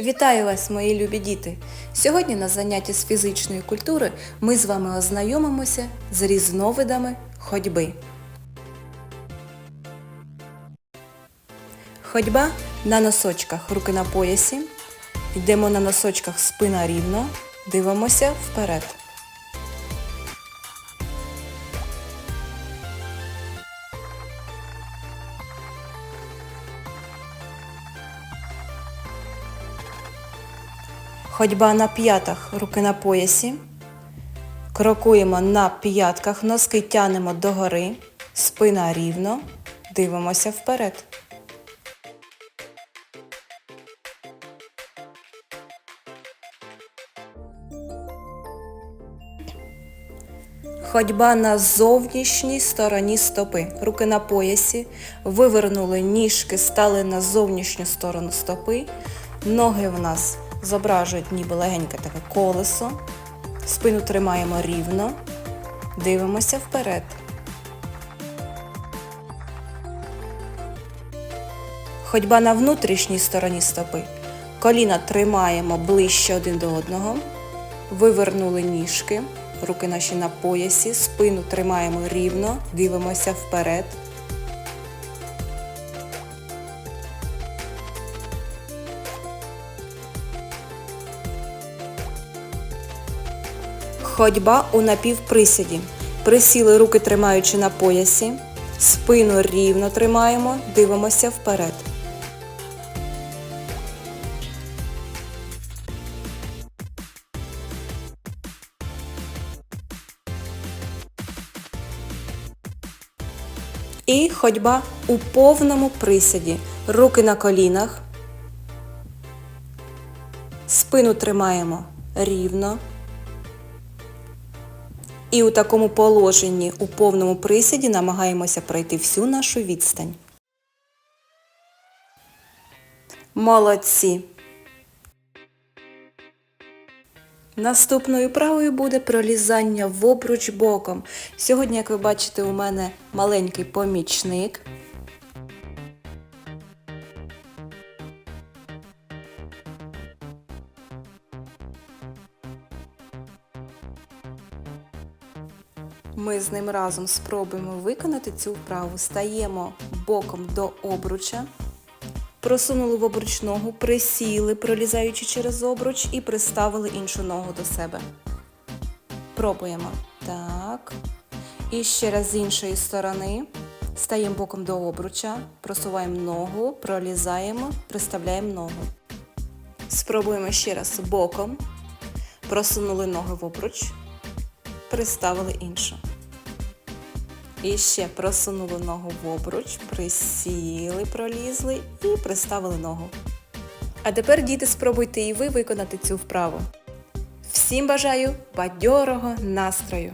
Вітаю вас, мої любі діти! Сьогодні на занятті з фізичної культури ми з вами ознайомимося з різновидами ходьби. Ходьба на носочках, руки на поясі. Йдемо на носочках спина рівно, дивимося вперед. Ходьба на п'ятах, руки на поясі. Крокуємо на п'ятках, носки тянемо догори, спина рівно, дивимося вперед. Ходьба на зовнішній стороні стопи. Руки на поясі, вивернули ніжки, стали на зовнішню сторону стопи. Ноги в нас зображують ніби легеньке таке колесо. Спину тримаємо рівно. Дивимося вперед. Ходьба на внутрішній стороні стопи. Коліна тримаємо ближче один до одного. Вивернули ніжки, руки наші на поясі, спину тримаємо рівно, дивимося вперед. Ходьба у напівприсіді. Присіли руки тримаючи на поясі, спину рівно тримаємо, дивимося вперед. І ходьба у повному присіді. Руки на колінах. Спину тримаємо рівно. І у такому положенні у повному присіді намагаємося пройти всю нашу відстань. Молодці! Наступною правою буде пролізання в обруч боком. Сьогодні, як ви бачите, у мене маленький помічник. Ми з ним разом спробуємо виконати цю вправу. Стаємо боком до обруча. Просунули в обруч ногу, присіли, пролізаючи через обруч, і приставили іншу ногу до себе. Пробуємо. Так. І ще раз з іншої сторони. Стаємо боком до обруча, просуваємо ногу, пролізаємо, приставляємо ногу. Спробуємо ще раз боком. Просунули ноги в обруч, приставили іншу. І ще просунули ногу в обруч, присіли, пролізли і приставили ногу. А тепер, діти, спробуйте і ви виконати цю вправу. Всім бажаю бадьорого настрою!